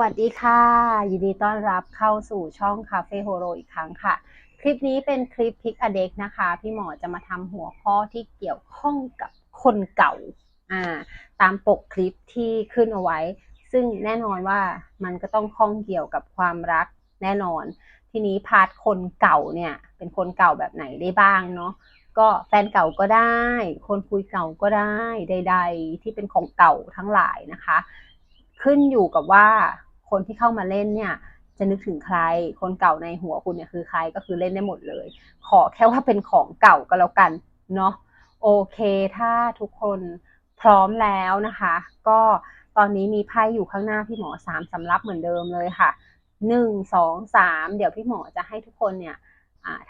วัสดีค่ะ ยินดีต้อนรับเข้าสู่ช่องคาเฟ่โฮโรอีกครั้งค่ะ คลิปนี้เป็นคลิปพิกอเด็กนะคะ พี่หมอจะมาทำหัวข้อที่เกี่ยวข้องกับคนเก่าอ่าตามปกคลิปที่ขึ้นเอาไว้ ซึ่งแน่นอนว่ามันก็ต้องข้องเกี่ยวกับความรักแน่นอน ทีนี้พาร์ทคนเก่าเนี่ย เป็นคนเก่าแบบไหนได้บ้างเนาะก็แฟนเก่าก็ได้ คนคุยเก่าก็ได้ใด ๆ ที่เป็นของเก่าทั้งหลายนะคะ ขึ้นอยู่กับว่า คนที่เข้ามาเล่นเนี่ยจะนึกถึงใคร คนเก่าในหัวคุณเนี่ยคือใครก็คือเล่นได้หมดเลย ขอแค่ว่าเป็นของเก่าก็แล้วกันเนาะโอเค ถ้าทุกคนพร้อมแล้วนะคะ ก็ตอนนี้มีไพ่อยู่ข้างหน้าพี่หมอสามสำรับเหมือนเดิมเลยค่ะหนึ่งสองสามเดี๋ยวพี่หมอจะให้ทุกคนเนี่ย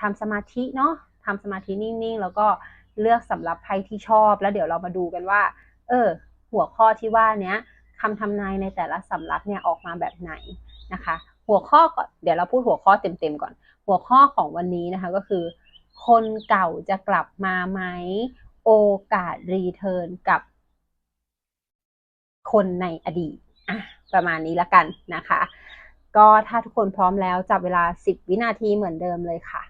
ทำสมาธิเนาะทำสมาธินิ่งๆ แล้วก็เลือกสำรับไพ่ที่ชอบแล้วเดี๋ยวเรามาดูกันว่า เออ หัวข้อที่ว่าเนี้ย คำทำนายในแต่ละสำรับเนี่ยออกมาแบบไหนนะคะ หัวข้อก่อนเดี๋ยวเราพูดหัวข้อเต็มๆก่อน หัวข้อของวันนี้นะคะก็คือ คนเก่าจะกลับมาไหมโอกาสรีเทิร์นกับ คนในอดีตอะประมาณนี้ละกันนะคะ ก็ถ้าทุกคนพร้อมแล้วจับเวลา 10 วินาทีเหมือนเดิมเลยค่ะ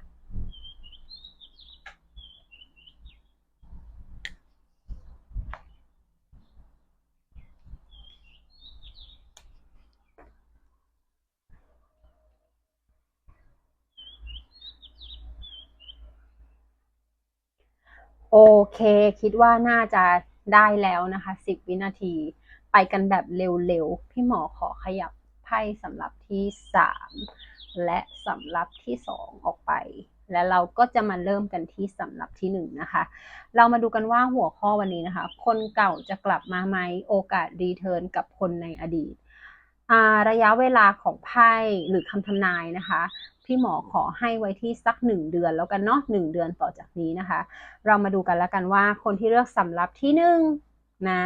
โอเค คิดว่าน่าจะได้แล้วนะคะ 10 วินาที ไปกันแบบเร็วๆ พี่หมอขอขยับไพ่สำหรับที่ 3 และสำหรับที่ 2 ออกไป และเราก็จะมาเริ่มกันที่สำหรับที่ 1 นะคะ เรามาดูกันว่าหัวข้อวันนี้นะคะ คนเก่าจะกลับมาไหมโอกาสรีเทิร์นกับคนในอดีตระยะเวลาของไพ่หรือคำทำนายนะคะ พี่หมอขอให้ไว้ที่สักหนึ่งเดือนแล้วกันเนาะหนึ่งเดือนต่อจากนี้นะคะ เรามาดูกันแล้วกันว่าคนที่เลือกสำรับที่หนึ่งนะ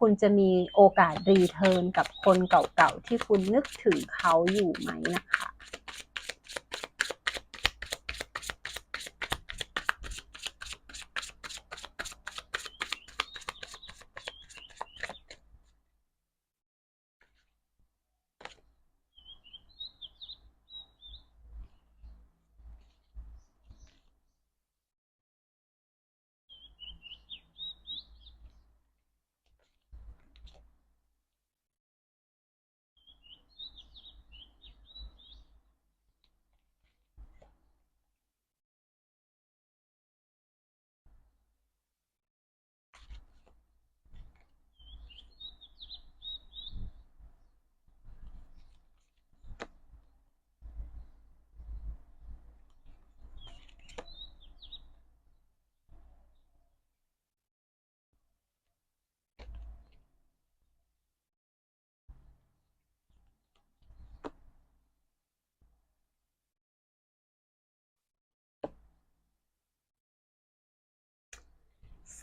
คุณจะมีโอกาสรีเทิร์นกับคนเก่าๆที่คุณนึกถึงเขาอยู่ไหมนะคะ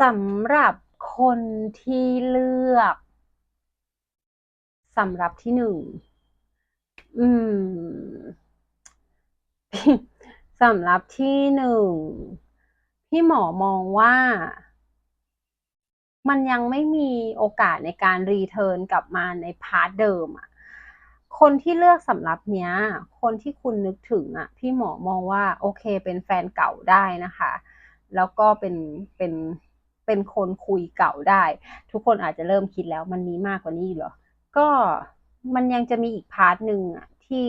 สำหรับคนที่เลือกสำหรับที่หนึ่ง อืม สำหรับที่หนึ่ง พี่หมอมองว่า มันยังไม่มีโอกาสในการรีเทิร์นกลับมาในพาร์ทเดิมอะคนที่เลือกสำหรับเนี้ย คนที่คุณนึกถึงอะพี่หมอมองว่า โอเคเป็นแฟนเก่าได้นะคะ แล้วก็เป็นเป็น เป็นคนคุยเก่าได้ ทุกคนอาจจะเริ่มคิดแล้วมันมีมากกว่านี้เหรอ ก็มันยังจะมีอีกพาร์ทหนึ่งอะที่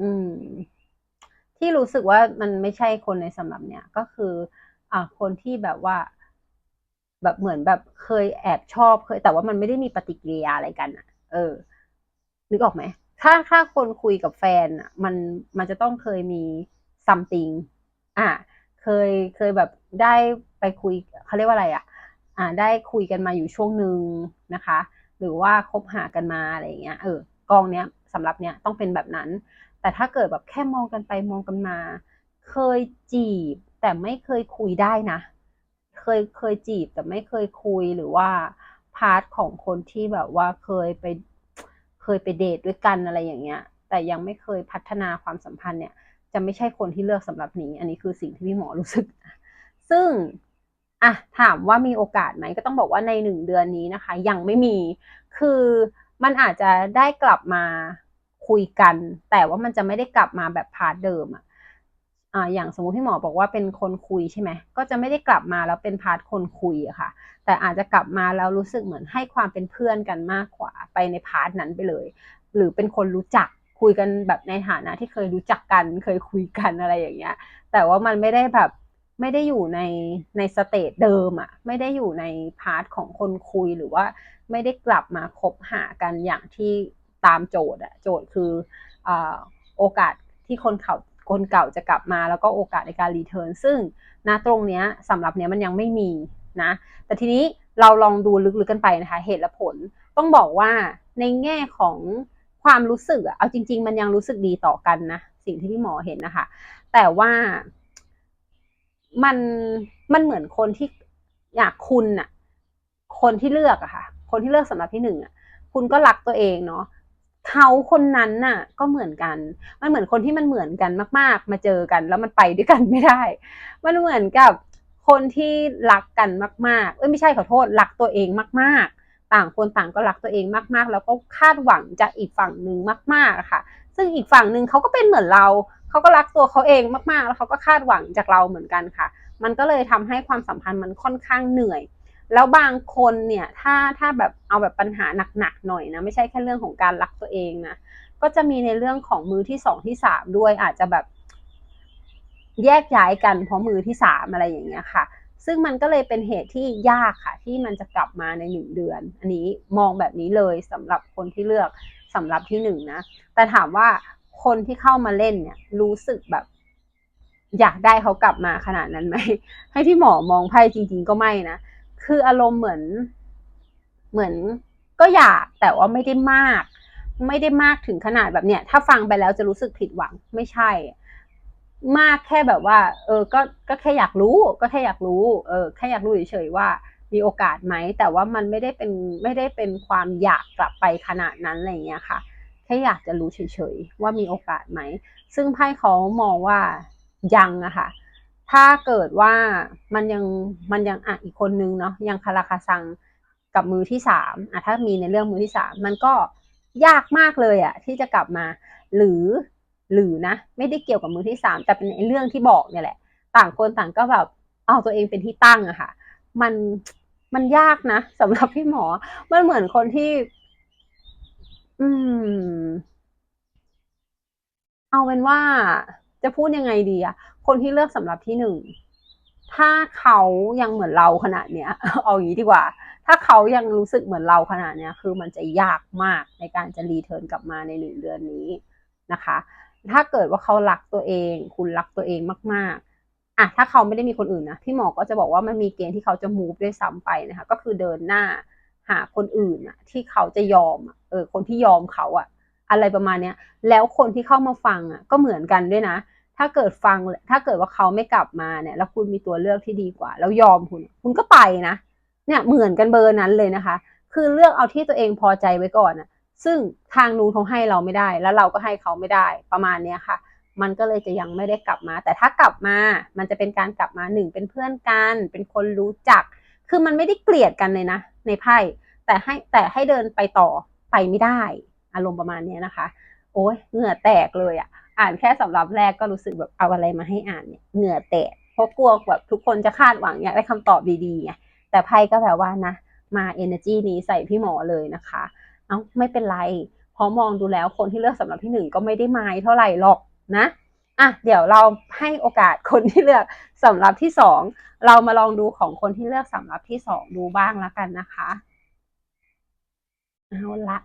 อืม ที่รู้สึกว่ามันไม่ใช่คนในสำหรับเนี้ยก็คือ อ่าคนที่แบบว่า แบบเหมือนแบบเคยแอบชอบเคย แต่ว่ามันไม่ได้มีปฏิกิริยาอะไรกันอะเออนึกออกไหมถ้าถ้าคนคุยกับแฟนอะมันมันจะต้องเคยมี something อ่าเคยเคยแบบ ได้ไปคุยเขาเรียกว่าอะไรอะอ่าได้คุยกันมาอยู่ช่วงหนึ่งนะคะ หรือว่าคบหากันมาอะไรเงี้ยเออกองเนี้ยสำหรับเนี้ยต้องเป็นแบบนั้น แต่ถ้าเกิดแบบแค่มองกันไปมองกันมา เคยจีบแต่ไม่เคยคุยได้นะ เคยเคยจีบแต่ไม่เคยคุยหรือว่าพาร์ทของคนที่แบบว่าเคยไปเคยไปเดทด้วยกันอะไรอย่างเงี้ย แต่ยังไม่เคยพัฒนาความสัมพันธ์เนี่ย จะไม่ใช่คนที่เลือกสำหรับนี้ อันนี้คือสิ่งที่พี่หมอรู้สึก ซึ่งอะถามว่ามีโอกาสไหมก็ต้องบอกว่าในหนึ่งเดือนนี้นะคะ ยังไม่มีคือมันอาจจะได้กลับมาคุยกัน แต่ว่ามันจะไม่ได้กลับมาแบบพาร์ทเดิมอะอ่าอย่างสมมติพี่หมอบอกว่าเป็นคนคุยใช่ไหมก็จะไม่ได้กลับมาแล้วเป็นพาร์ทคนคุยอะค่ะ แต่อาจจะกลับมาแล้วรู้สึกเหมือนให้ความเป็นเพื่อนกันมากกว่าไปในพาร์ทนั้นไปเลย หรือเป็นคนรู้จักคุยกันแบบในฐานะที่เคยรู้จักกัน เคยคุยกันอะไรอย่างเงี้ย แต่ว่ามันไม่ได้แบบ ไม่ได้อยู่ในในสเตจเดิมอะไม่ได้อยู่ในพาร์ทของคนคุยหรือว่าไม่ได้กลับมาคบหากันอย่างที่ตามโจทย์อะโจทย์คืออโอกาสที่คนเขาคนเก่าจะกลับมา แล้วก็โอกาสในการรีเทิร์นซึ่งณตรงเนี้ยสำหรับเนี้ยมันยังไม่มีนะแต่ทีนี้เราลองดูลึกๆกันไปนะคะเหตุและผลต้องบอกว่าในแง่ของความรู้สึกอะเอาจริง ๆ มันยังรู้สึกดีต่อกันนะสิ่งที่พี่หมอเห็นนะคะ แต่ว่า มันมันเหมือนคนที่อยากคุณน่ะคนที่เลือกอะค่ะ คนที่เลือกสำหรับที่หนึ่งอะคุณก็รักตัวเองเนาะเขาคนนั้นน่ะ ก็เหมือนกัน มันเหมือนคนที่มันเหมือนกันมาก ๆ มาเจอกัน แล้วมันไปด้วยกันไม่ได้ มันเหมือนกับคนที่รักกันมาก ๆ เอ้ยไม่ใช่ขอโทษรักตัวเองมาก ๆ ต่างคนต่างก็รักตัวเองมาก ๆ แล้วก็คาดหวังจากอีกฝั่งหนึ่งมาก ๆอะค่ะ ซึ่งอีกฝั่งหนึ่งเขาก็เป็นเหมือนเรา เขาก็รักตัวเขาเองมากๆ แล้วเขาก็คาดหวังจากเราเหมือนกันค่ะ มันก็เลยทำให้ความสัมพันธ์มันค่อนข้างเหนื่อย แล้วบางคนเนี่ยถ้าถ้าแบบเอาแบบปัญหาหนักๆหน่อยนะไม่ใช่แค่เรื่องของการรักตัวเองนะก็จะมีในเรื่องของมือที่สองที่สามด้วยอาจจะแบบแยกย้ายกันเพราะมือที่สามอะไรอย่างเงี้ยค่ะ ซึ่งมันก็เลยเป็นเหตุที่ยากค่ะ ที่มันจะกลับมาในหนึ่งเดือน อันนี้มองแบบนี้เลยสำหรับคนที่เลือกสำหรับที่หนึ่งนะ แต่ถามว่า คนที่เข้ามาเล่นเนี่ย รู้สึกแบบ อยากได้เขากลับมาขนาดนั้นไหม ให้ที่หมอมองไพ่จริง ๆ ก็ไม่นะ คืออารมณ์เหมือน เหมือนก็อยากแต่ว่าไม่ได้มาก ไม่ได้มากถึงขนาดแบบเนี้ยถ้าฟังไปแล้วจะรู้สึกผิดหวังไม่ใช่ มากแค่แบบว่า เออ ก็ก็แค่อยากรู้ ก็แค่อยากรู้ เออแค่อยากรู้เฉยๆว่ามีโอกาสไหม แต่ว่ามันไม่ได้เป็นไม่ได้เป็นความอยากกลับไปขนาดนั้นอะไรเงี้ยค่ะ ค่อยากจะรู้เฉยๆว่ามีโอกาสไหม ซึ่งไพ่เขามองว่ายังอะค่ะ ถ้าเกิดว่ามันยังมันยังอะอีกคนนึงเนาะยังคาราคาซังกับมือที่สามอะถ้ามีในเรื่องมือที่สามมันก็ยากมากเลยอะที่จะกลับมา หรือหรือนะ ไม่ได้เกี่ยวกับมือที่สามแต่เป็นในเรื่องที่บอกเนี่ยแหละ ต่างคนต่างก็แบบเอาตัวเองเป็นที่ตั้งอะค่ะ มันมันยากนะสำหรับพี่หมอ มันเหมือนคนที่ อืม เอาเป็นว่า จะพูดยังไงดีอะคนที่เลือกสำหรับที่หนึ่ง ถ้าเขายังเหมือนเราขนาดเนี้ย เอาอย่างนี้ดีกว่า ถ้าเขายังรู้สึกเหมือนเราขนาดเนี้ย คือมันจะยากมากในการจะรีเทิร์นกลับมาในหนึ่งเดือนนี้นะคะ ถ้าเกิดว่าเขารักตัวเอง คุณรักตัวเองมาก ๆ อะ ถ้าเขาไม่ได้มีคนอื่นนะ พี่หมอก็จะบอกว่ามันมีเกณฑ์ที่เขาจะมูฟด้วยซ้ำไปนะคะ ก็คือเดินหน้า หาคนอื่นอะที่เขาจะยอมอะเออคนที่ยอมเขาอะอะไรประมาณเนี้ยแล้วคนที่เข้ามาฟังอะก็เหมือนกันด้วยนะ ถ้าเกิดฟังถ้าเกิดว่าเขาไม่กลับมาเนี่ย แล้วคุณมีตัวเลือกที่ดีกว่า แล้วยอมคุณ คุณก็ไปนะ เนี่ยเหมือนกันเบอร์นั้นเลยนะคะ คือเลือกเอาที่ตัวเองพอใจไว้ก่อนอะซึ่งทางนู้นเขาให้เราไม่ได้ แล้วเราก็ให้เขาไม่ได้ประมาณเนี้ยค่ะมันก็เลยจะยังไม่ได้กลับมา แต่ถ้ากลับมา มันจะเป็นการกลับมาหนึ่งเป็นเพื่อนกัน เป็นคนรู้จัก คือมันไม่ได้เกลียดกันเลยนะ ในไพ่ แต่ให้แต่ให้เดินไปต่อไปไม่ได้ อารมณ์ประมาณนี้นะคะ โอ้ยเหงื่อแตกเลยอะ่ะ อ่านแค่สำหรับแรกก็รู้สึกแบบเอาอะไรมาให้อ่านเนี่ยเหงื่อแตกเพราะกลัวแบบทุกคนจะคาดหวังอยากได้คำตอบดีๆไงแต่ไพ่ก็แบบว่านะ มา energy นี้ใส่พี่หมอเลยนะคะ เอา้าไม่เป็นไร เพราะมองดูแล้วคนที่เลือกสำหรับที่หนึ่งก็ไม่ได้ไม้เท่าไหร่หรอกนะ อะเดี๋ยวเราให้โอกาสคนที่เลือกสำหรับที่สองเรามาลองดูของคนที่เลือกสำหรับที่สองดูบ้างแล้วกันนะคะเอาละ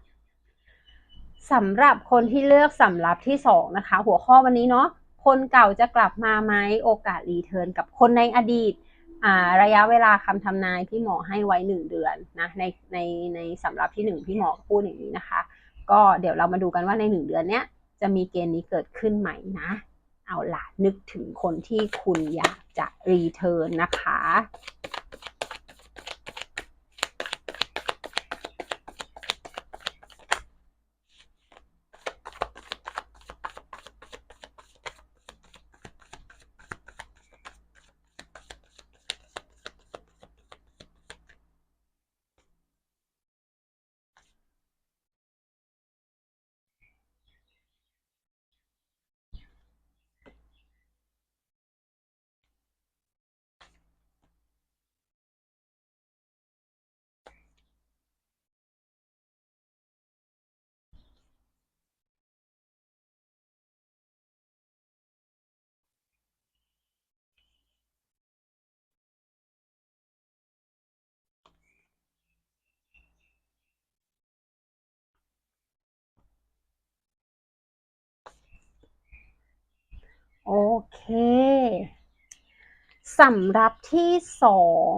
สำหรับคนที่เลือกสำหรับที่สองนะคะ หัวข้อวันนี้เนาะคนเก่าจะกลับมาไหมโอกาสรีเทิร์นกับคนในอดีตระยะเวลาคำทำนายพี่หมอให้ไว้หนึ่งเดือนนะในในในสำหรับที่หนึ่งพี่หมอพูดอย่างนี้นะคะ ก็เดี๋ยวเรามาดูกันว่าในหนึ่งเดือนเนี้ยจะมีเกณฑ์นี้เกิดขึ้นไหมนะ เอาล่ะนึกถึงคนที่คุณอยากจะรีเทิร์นนะคะ โอเคสำหรับที่สอง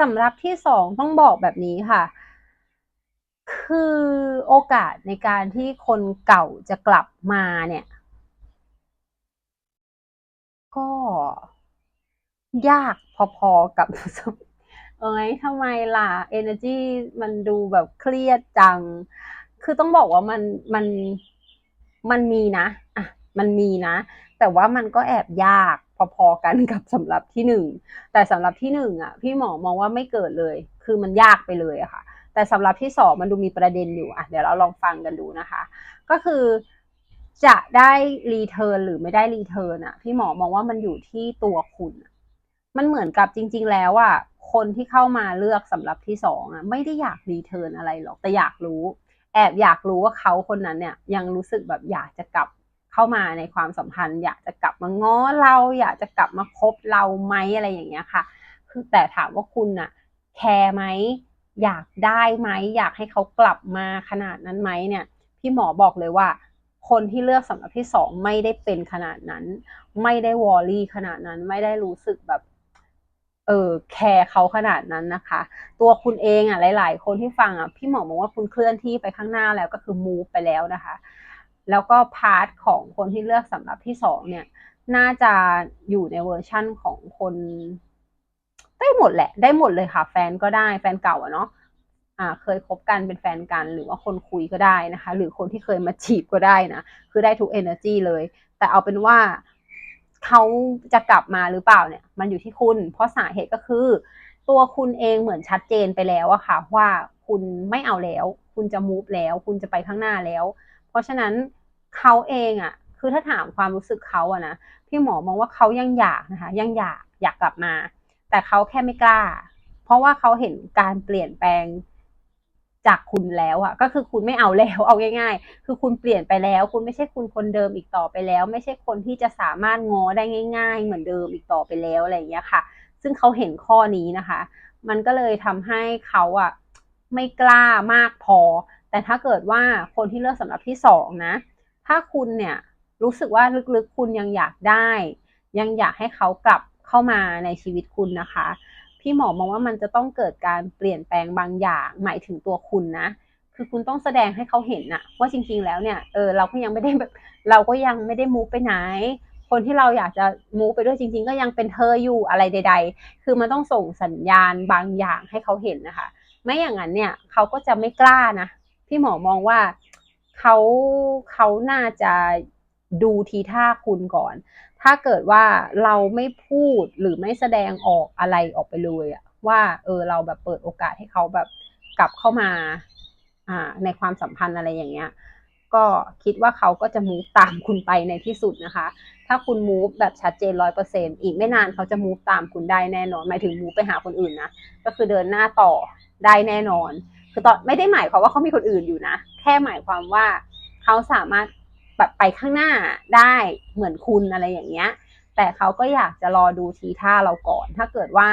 สำหรับที่สองต้องบอกแบบนี้ค่ะ คือโอกาสในการที่คนเก่าจะกลับมาเนี่ย ก็ยากพอๆกับ เอ้ยทำไมล่ะ energy มันดูแบบเครียดจัง คือต้องบอกว่ามันมันมันมีนะ อะ มันมีนะ แต่ว่ามันก็แอบยากพอๆกันกับสำหรับที่หนึ่งแต่สำหรับที่หนึ่งอะพี่หมอมองว่าไม่เกิดเลย คือมันยากไปเลยอะค่ะ แต่สำหรับที่สองมันดูมีประเด็นอยู่อะเดี๋ยวเราลองฟังกันดูนะคะ ก็คือจะได้รีเทิร์นหรือไม่ได้รีเทิร์นอะ พี่หมอมองว่ามันอยู่ที่ตัวคุณ มันเหมือนกับจริง ๆ แล้วอะคนที่เข้ามาเลือกสำหรับที่สองอะไม่ได้อยากรีเทิร์นอะไรหรอกแต่อยากรู้ แอบอยากรู้ว่าเขาคนนั้นเนี่ยยังรู้สึกแบบอยากจะกลับ เข้ามาในความสัมพันธ์ อยากจะกลับมาง้อเราอยากจะกลับมาคบเราไหมอะไรอย่างเงี้ยค่ะ คือแต่ถามว่าคุณอะแคร์ไหมอยากได้ไหมอยากให้เขากลับมาขนาดนั้นไหมเนี่ยพี่หมอบอกเลยว่า คนที่เลือกสำหรับที่สองไม่ได้เป็นขนาดนั้น ไม่ได้วอลลี่ขนาดนั้นไม่ได้รู้สึกแบบเออแคร์เขาขนาดนั้นนะคะ ตัวคุณเองอะหลาย ๆ คนที่ฟังอะพี่หมอบอกว่าคุณเคลื่อนที่ไปข้างหน้าแล้วก็คือมูฟไปแล้วนะคะ แล้วก็พาร์ทของคนที่เลือกสำหรับที่สองเนี่ย น่าจะอยู่ในเวอร์ชั่นของคนได้หมดแหละ ได้หมดเลยค่ะ แฟนก็ได้แฟนเก่าอะเนาะอ่าเคยคบกันเป็นแฟนกันหรือว่าคนคุยก็ได้นะคะ หรือคนที่เคยมาจีบก็ได้นะ คือได้ทุก energy เลย แต่เอาเป็นว่าเขาจะกลับมาหรือเปล่าเนี่ย มันอยู่ที่คุณ เพราะสาเหตุก็คือ ตัวคุณเองเหมือนชัดเจนไปแล้วอะค่ะ ว่าคุณไม่เอาแล้ว คุณจะมูฟแล้ว คุณจะไปข้างหน้าแล้ว เพราะฉะนั้นเขาเองอะคือถ้าถามความรู้สึกเขาอะนะพี่หมอมองว่าเขายังอยากนะคะ ยังอยากอยากกลับมา แต่เขาแค่ไม่กล้า เพราะว่าเขาเห็นการเปลี่ยนแปลงจากคุณแล้วอะก็คือคุณไม่เอาแล้วเอาง่าย ๆ คือคุณเปลี่ยนไปแล้ว คุณไม่ใช่คุณคนเดิมอีกต่อไปแล้ว ไม่ใช่คนที่จะสามารถงอได้ง่าย ๆ เหมือนเดิมอีกต่อไปแล้วอะไรอย่างเงี้ยค่ะ ซึ่งเขาเห็นข้อนี้นะคะ มันก็เลยทำให้เขาอะไม่กล้ามากพอ แต่ถ้าเกิดว่าคนที่เลือกสำหรับที่สองนะ ถ้าคุณเนี่ยรู้สึกว่าลึกๆคุณยังอยากได้ ยังอยากให้เขากลับเข้ามาในชีวิตคุณนะคะ พี่หมอมองว่ามันจะต้องเกิดการเปลี่ยนแปลงบางอย่างหมายถึงตัวคุณนะ คือคุณต้องแสดงให้เขาเห็นนะว่าจริงๆแล้วเนี่ยเออเราก็ยังไม่ได้แบบเราก็ยังไม่ได้มูฟไปไหน คนที่เราอยากจะมูฟไปด้วยจริง ๆ ก็ยังเป็นเธออยู่อะไรใด ๆ คือมันต้องส่งสัญญาณบางอย่างให้เขาเห็นนะคะ ไม่อย่างนั้นเนี่ยเขาก็จะไม่กล้านะ พี่หมอมองว่าเขาเขาน่าจะดูทีท่าคุณก่อน ถ้าเกิดว่าเราไม่พูดหรือไม่แสดงออกอะไรออกไปเลยอะว่าเออเราแบบเปิดโอกาสให้เขาแบบกลับเข้ามาอ่าในความสัมพันธ์อะไรอย่างเงี้ย ก็คิดว่าเขาก็จะมูฟตามคุณไปในที่สุดนะคะ ถ้าคุณมูฟแบบชัดเจนร้อยเปอร์เซ็นอีกไม่นานเขาจะมูฟตามคุณได้แน่นอนหมายถึงมูฟไปหาคนอื่นนะ ก็คือเดินหน้าต่อได้แน่นอน คือตอนไม่ได้หมายความว่าเขามีคนอื่นอยู่นะ แค่หมายความว่าเขาสามารถแบบไปข้างหน้าได้เหมือนคุณอะไรอย่างเงี้ย แต่เขาก็อยากจะรอดูทีท่าเราก่อน ถ้าเกิดว่า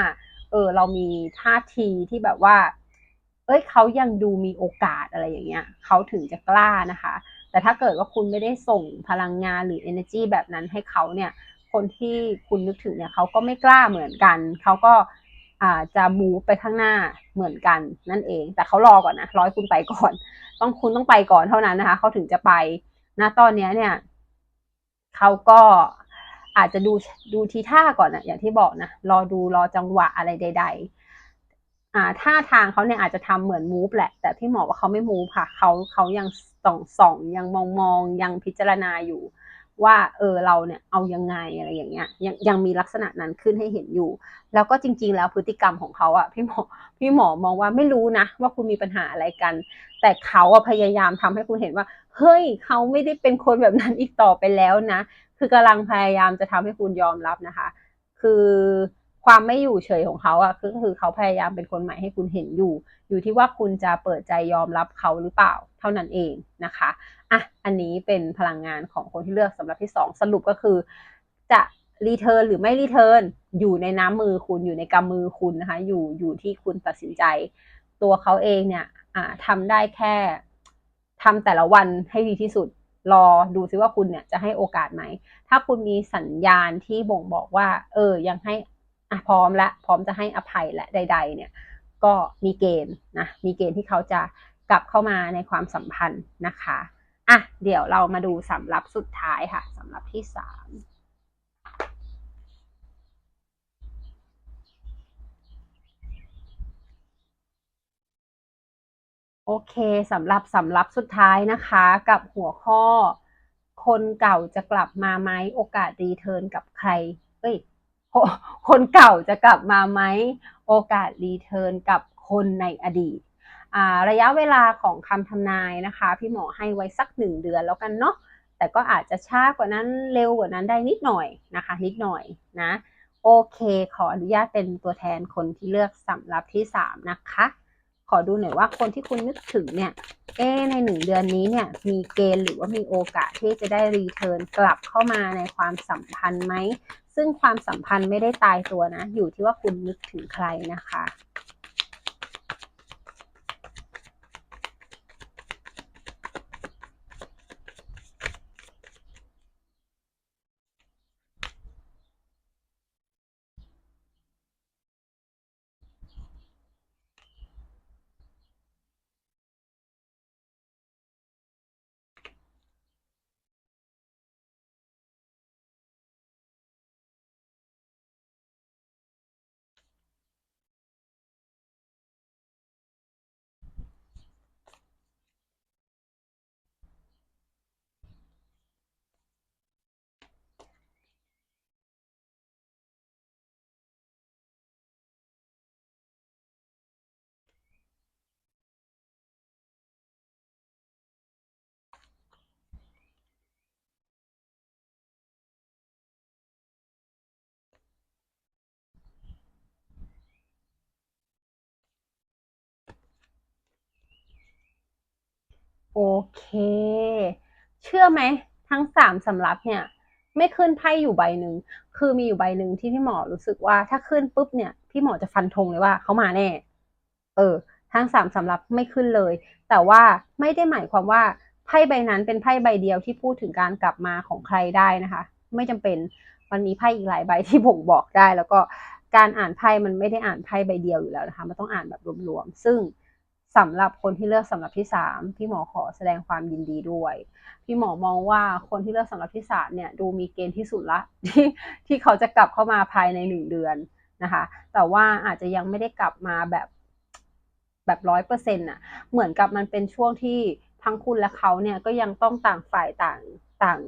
เออเรามีท่าทีที่แบบว่า เอ้ยเขายังดูมีโอกาสอะไรอย่างเงี้ยเขาถึงจะกล้านะคะ แต่ถ้าเกิดว่าคุณไม่ได้ส่งพลังงานหรือ energy แบบนั้นให้เขาเนี่ย คนที่คุณนึกถึงเนี่ยเขาก็ไม่กล้าเหมือนกัน เขาก็ อาจะมูไปข้างหน้าเหมือนกันนั่นเอง แต่เขารอก่อนนะร้อยคุณไปก่อน ต้องคุณต้องไปก่อนเท่านั้นนะคะเขาถึงจะไปณตอนนี้เนี่ยเขาก็อาจจะดูดูทีท่าก่อนนะอย่างที่บอกนะรอดูรอจังหวะอะไรใด ๆ อ่าท่าทางเขาเนี่ยอาจจะทำเหมือนมูฟแหละ แต่พี่หมอว่าเขาไม่มูฟค่ะเขาเขายังส่องส่องยังมองมองยังพิจารณาอยู่ ว่าเออเราเนี่ยเอายังไงอะไรอย่างเงี้ยยังยังมีลักษณะนั้นขึ้นให้เห็นอยู่ แล้วก็จริง ๆ แล้วพฤติกรรมของเขาอะพี่หมอพี่หมอมองว่าไม่รู้นะ ว่าคุณมีปัญหาอะไรกัน แต่เขาอะพยายามทำให้คุณเห็นว่า เฮ้ยเขาไม่ได้เป็นคนแบบนั้นอีกต่อไปแล้วนะ คือกำลังพยายามจะทำให้คุณยอมรับนะคะ คือ ความไม่อยู่เฉยของเขาอะคือคือเขาพยายามเป็นคนใหม่ให้คุณเห็นอยู่ อยู่ที่ว่าคุณจะเปิดใจยอมรับเขาหรือเปล่าเท่านั้นเองนะคะอะอันนี้เป็นพลังงานของคนที่เลือกสำหรับที่สองสรุปก็คือ จะรีเทิร์นหรือไม่รีเทิร์นอยู่ในน้ำมือคุณอยู่ในกำมือคุณนะคะ อยู่อยู่ที่คุณตัดสินใจ ตัวเขาเองเนี่ยทำได้แค่ทำแต่ละวันให้ดีที่สุดรอดูซิว่าคุณเนี่ยจะให้โอกาสไหม ถ้าคุณมีสัญญาณที่บ่งบอกว่า เออ ยังให้ อะพร้อมและพร้อมจะให้อภัยและใด ๆ เนี่ยก็มีเกณฑ์นะมีเกณฑ์ที่เขาจะกลับเข้ามาในความสัมพันธ์นะคะอะเดี๋ยวเรามาดูสำรับสุดท้ายค่ะสำรับที่สามโอเคสำหรับสำรับสุดท้ายนะคะกับหัวข้อ คนเก่าจะกลับมาไหมโอกาสรีเทิร์นกับใครเอ้ย คนเก่าจะกลับมาไหมโอกาสรีเทิร์นกับคนในอดีตระยะเวลาของคำทำนายนะคะ พี่หมอให้ไว้สักหนึ่งเดือนแล้วกันเนาะแต่ก็อาจจะช้ากว่านั้นเร็วกว่านั้นได้นิดหน่อยนะคะ นิดหน่อยนะโอเค ขออนุญาตเป็นตัวแทนคนที่เลือกสำรับที่ 3 นะคะ ขอดูหน่อยว่าคนที่คุณนึกถึงเนี่ยเอ๊ในหนึ่งเดือนนี้เนี่ยมีเกณฑ์หรือว่ามีโอกาสที่จะได้รีเทิร์นกลับเข้ามาในความสัมพันธ์ไหมซึ่งความสัมพันธ์ไม่ได้ตายตัวนะ อยู่ที่ว่าคุณนึกถึงใครนะคะ โอเค เชื่อไหม ทั้งสามสำรับเนี่ย ไม่ขึ้นไพ่อยู่ใบหนึ่ง คือมีอยู่ใบหนึ่งที่พี่หมอรู้สึกว่าถ้าขึ้นปุ๊บเนี่ย พี่หมอจะฟันธงเลยว่าเขามาแน่ เออ ทั้งสามสำรับไม่ขึ้นเลย แต่ว่าไม่ได้หมายความว่าไพ่ใบนั้นเป็นไพ่ใบเดียวที่พูดถึงการกลับมาของใครได้นะคะ ไม่จำเป็นมันมีไพ่อีกหลายใบที่บ่งบอกได้ แล้วก็การอ่านไพ่มันไม่ได้อ่านไพ่ใบเดียวอยู่แล้วนะคะ มันต้องอ่านแบบรวมๆ ซึ่ง สำหรับคนที่เลือกสำหรับที่สามพี่หมอขอแสดงความยินดีด้วย พี่หมอมองว่าคนที่เลือกสำหรับที่สามเนี่ยดูมีเกณฑ์ที่สุดละที่ที่เขาจะกลับเข้ามาภายในหนึ่งเดือนนะคะ แต่ว่าอาจจะยังไม่ได้กลับมาแบบแบบร้อยเปอร์เซ็นต์อะเหมือนกับมันเป็นช่วงที่ทั้งคุณและเขาเนี่ยก็ยังต้องต่างฝ่ายต่างต่าง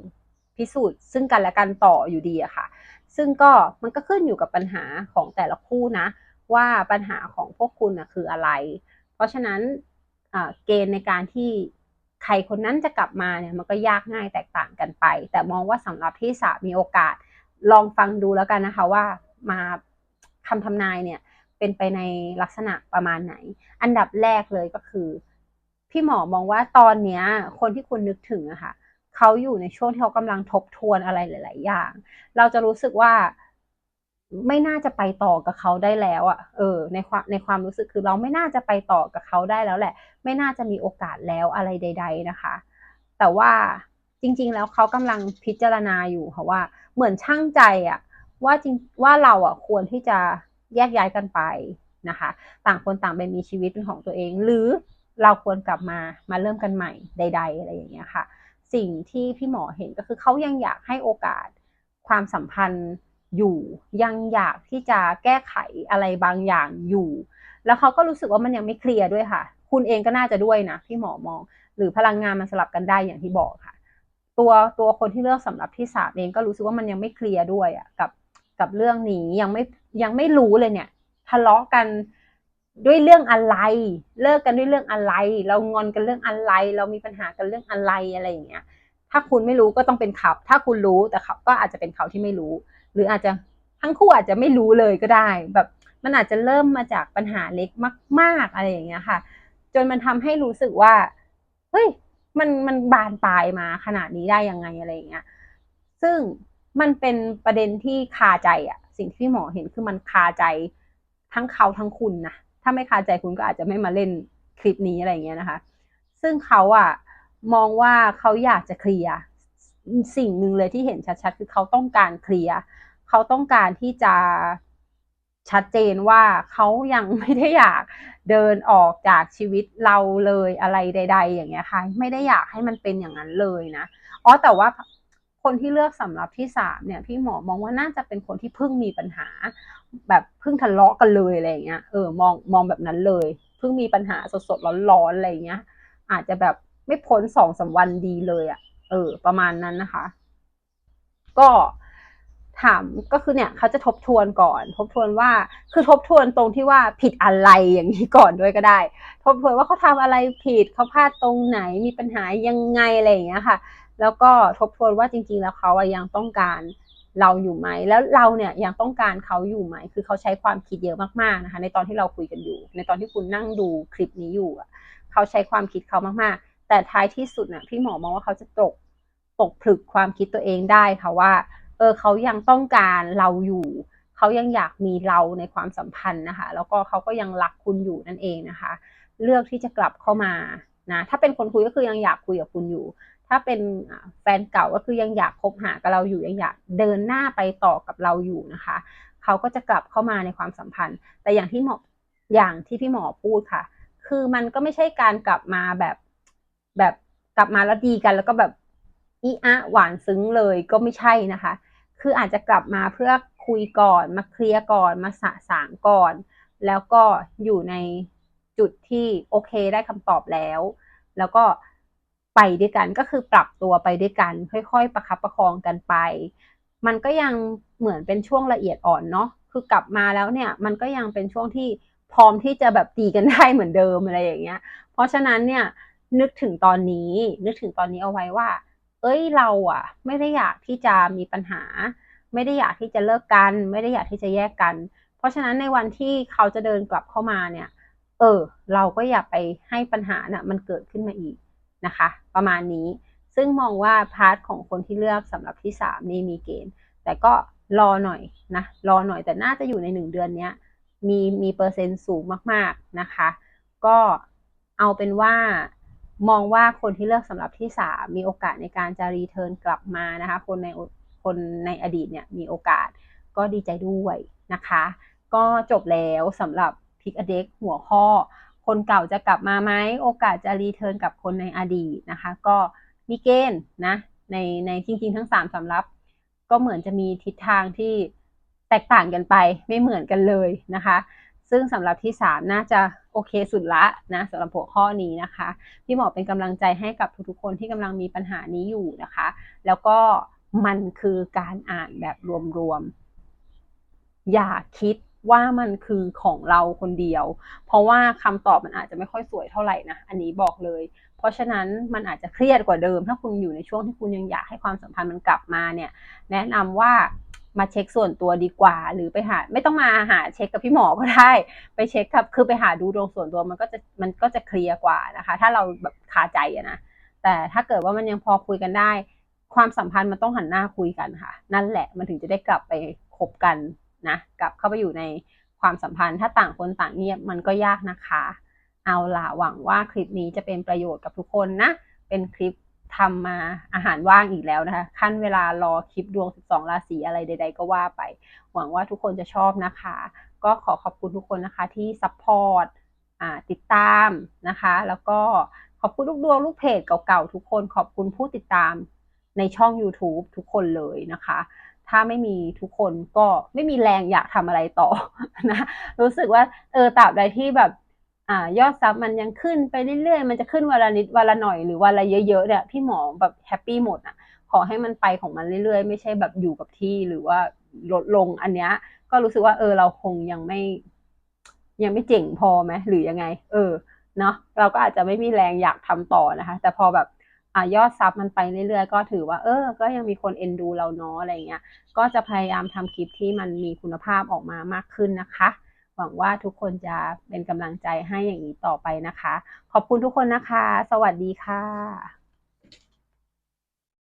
พิสูจน์ ซึ่งกันและกันต่ออยู่ดีอะค่ะ ซึ่งก็มันก็ขึ้นอยู่กับปัญหาของแต่ละคู่นะ ว่าปัญหาของพวกคุณนะคืออะไร ราะฉะนั้นเกณฑ์ในการที่ใครคนนั้นจะกลับมาเนี่ยมันก็ยากง่ายแตกต่างกันไป แต่มองว่าสำหรับที่สามีโอกาสลองฟังดูแล้วกันนะคะว่ามาคำทำนายเนี่ยเป็นไปในลักษณะประมาณไหน อันดับแรกเลยก็คือ พี่หมอมองว่าตอนเนี้ยคนที่คุณนึกถึงอะคะ่ะเขาอยู่ในช่วงที่เขากำลังทบทวนอะไรหลาย ๆ อย่าง เราจะรู้สึกว่า ไม่น่าจะไปต่อกับเขาได้แล้วอะ่ะ เออ ในความในความรู้สึกคือเราไม่น่าจะไปต่อกับเขาได้แล้วแหละ ไม่น่าจะมีโอกาสแล้วอะไรใด ๆนะคะ แต่ว่าจริง ๆ แล้วเขากำลังพิจารณาอยู่ค่ะว่าเหมือนช่างใจอะว่าจริงว่าเราอะควรที่จะแยกย้ายกันไปนะคะ ต่างคนต่างไปมีชีวิตเป็นของตัวเอง หรือเราควรกลับมามาเริ่มกันใหม่ใด ๆ อะไรอย่างเงี้ยค่ะ สิ่งที่พี่หมอเห็นก็คือเขายังอยากให้โอกาสความสัมพันธ์ อยู่ ยังอยากที่จะแก้ไขอะไรบางอย่างอยู่ แล้วเขาก็รู้สึกว่ามันยังไม่เคลียร์ด้วยค่ะ คุณเองก็น่าจะด้วยนะพี่หมอมอง หรือพลังงานมันสลับกันได้อย่างที่บอกค่ะ ตัวตัวคนที่เลือกสำหรับที่สามเองก็รู้สึกว่ามันยังไม่เคลียร์ด้วยอะกับกับเรื่องนี้ยังไม่ยังไม่รู้เลยเนี่ยทะเลาะกันด้วยเรื่องอะไร เลิกกันด้วยเรื่องอะไร เรางอนกันเรื่องอะไร เรามีปัญหากันเรื่องอะไรอะไรอย่างเงี้ย ถ้าคุณไม่รู้ก็ต้องเป็นเขาถ้าคุณรู้แต่เขาก็อาจจะเป็นเขาที่ไม่รู้ หรืออาจจะทั้งคู่อาจจะไม่รู้เลยก็ได้ แบบมันอาจจะเริ่มมาจากปัญหาเล็กมาก ๆ อะไรอย่างเงี้ยค่ะ จนมันทำให้รู้สึกว่าเฮ้ยมันมันบานปลายมาขนาดนี้ได้ยังไงอะไรอย่างเงี้ย ซึ่งมันเป็นประเด็นที่คาใจอะสิ่งที่หมอเห็นคือมันคาใจทั้งเขาทั้งคุณนะถ้าไม่คาใจคุณก็อาจจะไม่มาเล่นคลิปนี้อะไรเงี้ยนะคะ ซึ่งเขาอะมองว่าเขาอยากจะเคลียร์ สิ่งหนึ่งเลยที่เห็นชัดๆ คือเขาต้องการเคลียร์เขาต้องการที่จะชัดเจนว่าเขายังไม่ได้อยากเดินออกจากชีวิตเราเลยอะไรใด ๆ อย่างเงี้ยค่ะ ไม่ได้อยากให้มันเป็นอย่างนั้นเลยนะอ๋อแต่ว่าคนที่เลือกสำหรับที่สามเนี่ยพี่หมอมองว่าน่าจะเป็นคนที่เพิ่งมีปัญหา แบบเพิ่งทะเลาะกันเลยอะไรเงี้ยเออมองมองแบบนั้นเลยเพิ่งมีปัญหาสดๆร้อนๆอะไรเงี้ย อาจจะแบบไม่พ้นสองสาวันดีเลยอะ่ะ เออ ประมาณนั้นนะคะ ก็ถามก็คือเนี่ยเขาจะทบทวนก่อน ทบทวนว่าคือทบทวนตรงที่ว่าผิดอะไรอย่างนี้ก่อนด้วยก็ได้ ทบทวนว่าเขาทำอะไรผิดเขาพลาดตรงไหนมีปัญหายังไงอะไรอย่างเงี้ยค่ะ แล้วก็ทบทวนว่าจริง ๆ แล้วเขาอะยังต้องการเราอยู่ไหม แล้วเราเนี่ยยังต้องการเขาอยู่ไหม คือเขาใช้ความคิดเยอะมากๆนะคะ ในตอนที่เราคุยกันอยู่ ในตอนที่คุณนั่งดูคลิปนี้อยู่เขาใช้ความคิดเขามากๆ แต่ท้ายที่สุดน่ะพี่หมอมองว่าเขาจะตกตกผลึกความคิดตัวเองได้ค่ะว่า เออเขายังต้องการเราอยู่ เขายังอยากมีเราในความสัมพันธ์นะคะ แล้วก็เขาก็ยังรักคุณอยู่นั่นเองนะคะ เลือกที่จะกลับเข้ามานะถ้าเป็นคนคุยก็คือยังอยากคุยกับคุณอยู่ ถ้าเป็นแฟนเก่าก็คือยังอยากคบหากับเราอยู่ยังอยากเดินหน้าไปต่อกับเราอยู่นะคะ เขาก็จะกลับเข้ามาในความสัมพันธ์ แต่อย่างที่หมออย่างที่พี่หมอพูดค่ะ คือมันก็ไม่ใช่การกลับมาแบบ แบบกลับมาแล้วดีกัน แล้วก็แบบอีอะหวานซึ้งเลยก็ไม่ใช่นะคะ คืออาจจะกลับมาเพื่อคุยก่อนมาเคลียร์ก่อนมาสะสางก่อน แล้วก็อยู่ในจุดที่โอเคได้คำตอบแล้ว แล้วก็ไปด้วยกันก็คือปรับตัวไปด้วยกัน ค่อยๆ ประคับประคองกันไป มันก็ยังเหมือนเป็นช่วงละเอียดอ่อนเนาะคือกลับมาแล้วเนี่ยมันก็ยังเป็นช่วงที่พร้อมที่จะแบบตีกันได้เหมือนเดิมอะไรอย่างเงี้ย เพราะฉะนั้นเนี่ย นึกถึงตอนนี้ นึกถึงตอนนี้เอาไว้ว่า เอ้ยเราอะ ไม่ได้อยากที่จะมีปัญหา ไม่ได้อยากที่จะเลิกกัน ไม่ได้อยากที่จะแยกกัน เพราะฉะนั้นในวันที่เขาจะเดินกลับเข้ามาเนี่ย เออ เราก็อย่าไปให้ปัญหาน่ะมันเกิดขึ้นมาอีกนะคะ ประมาณนี้ซึ่งมองว่าพาร์ทของคนที่เลือกสำหรับที่สามนี่มีเกณฑ์ แต่ก็รอหน่อยนะรอหน่อยแต่น่าจะอยู่ในหนึ่งเดือนเนี้ยมีมีเปอร์เซ็นต์สูงมาก ๆ นะคะ ก็เอาเป็นว่า มองว่าคนที่เลือกสำหรับที่สามมีโอกาสในการจะรีเทิร์นกลับมานะคะ คนในคนในอดีตเนี่ยมีโอกาสก็ดีใจด้วยนะคะ ก็จบแล้วสำหรับพิกอเด็กหัวข้อ คนเก่าจะกลับมาไหมโอกาสจะรีเทิร์นกับคนในอดีตนะคะ ก็มีเกณฑ์นะในในจริง ๆ ทั้งสามสำรับก็เหมือนจะมีทิศทางที่แตกต่างกันไปไม่เหมือนกันเลยนะคะ ซึ่งสำหรับที่สามน่าจะโอเคสุดละนะสำหรับหัวข้อนี้นะคะ พี่หมอเป็นกำลังใจให้กับทุกๆคนที่กำลังมีปัญหานี้อยู่นะคะ แล้วก็มันคือการอ่านแบบรวมๆ อย่าคิดว่ามันคือของเราคนเดียว เพราะว่าคำตอบมันอาจจะไม่ค่อยสวยเท่าไหร่นะ อันนี้บอกเลย เพราะฉะนั้นมันอาจจะเครียดกว่าเดิม ถ้าคุณอยู่ในช่วงที่คุณยังอยากให้ความสัมพันธ์มันกลับมาเนี่ย แนะนำว่า มาเช็คส่วนตัวดีกว่า หรือไปหาไม่ต้องมาหาเช็คกับพี่หมอก็ได้ ไปเช็คกับคือไปหาดูดวงส่วนตัวมันก็จะมันก็จะเคลียร์กว่านะคะ ถ้าเราแบบคาใจอะนะแต่ถ้าเกิดว่ามันยังพอคุยกันได้ ความสัมพันธ์มันต้องหันหน้าคุยกันค่ะ นั่นแหละมันถึงจะได้กลับไปคบกันนะกลับเข้าไปอยู่ในความสัมพันธ์ ถ้าต่างคนต่างเงียบมันก็ยากนะคะ เอาล่ะหวังว่าคลิปนี้จะเป็นประโยชน์กับทุกคนนะเป็นคลิป ทำมาอาหารว่างอีกแล้วนะคะ ขั้นเวลารอคลิปดวง 12 ราศีอะไรใด ๆ ก็ว่าไป หวังว่าทุกคนจะชอบนะคะ ก็ขอขอบคุณทุกคนนะคะที่ซัพพอร์ตติดตามนะคะ แล้วก็ขอบคุณลูกดวงลูกเพจเก่าๆทุกคน ขอบคุณผู้ติดตามในช่อง YouTube ทุกคนเลยนะคะ ถ้าไม่มีทุกคนก็ไม่มีแรงอยากทำอะไรต่อนะ รู้สึกว่าเออตราบใดที่แบบ ยอดซับมันยังขึ้นไปเรื่อยๆ มันจะขึ้นวันละนิดวันละหน่อยหรือวันละเยอะๆเนี่ยพี่หมอแบบแฮปปี้หมดอะขอให้มันไปของมันเรื่อยๆ ไม่ใช่แบบอยู่กับที่หรือว่าลดลงอันเนี้ยก็รู้สึกว่าเออเราคงยังไม่ ยังไม่เจ๋งพอไหมหรือยังไง เออเนาะเราก็อาจจะไม่มีแรงอยากทำต่อนะคะ แต่พอแบบอ่ายอดซับมันไปเรื่อยๆ ก็ถือว่า เออ ก็ยังมีคนเอ็นดูเราเนาะอะไรเงี้ย ก็จะพยายามทำคลิปที่มันมีคุณภาพออกมามากขึ้นนะคะ หวังว่าทุกคนจะเป็นกำลังใจให้อย่างนี้ต่อไปนะคะ ขอบคุณทุกคนนะคะ สวัสดีค่ะ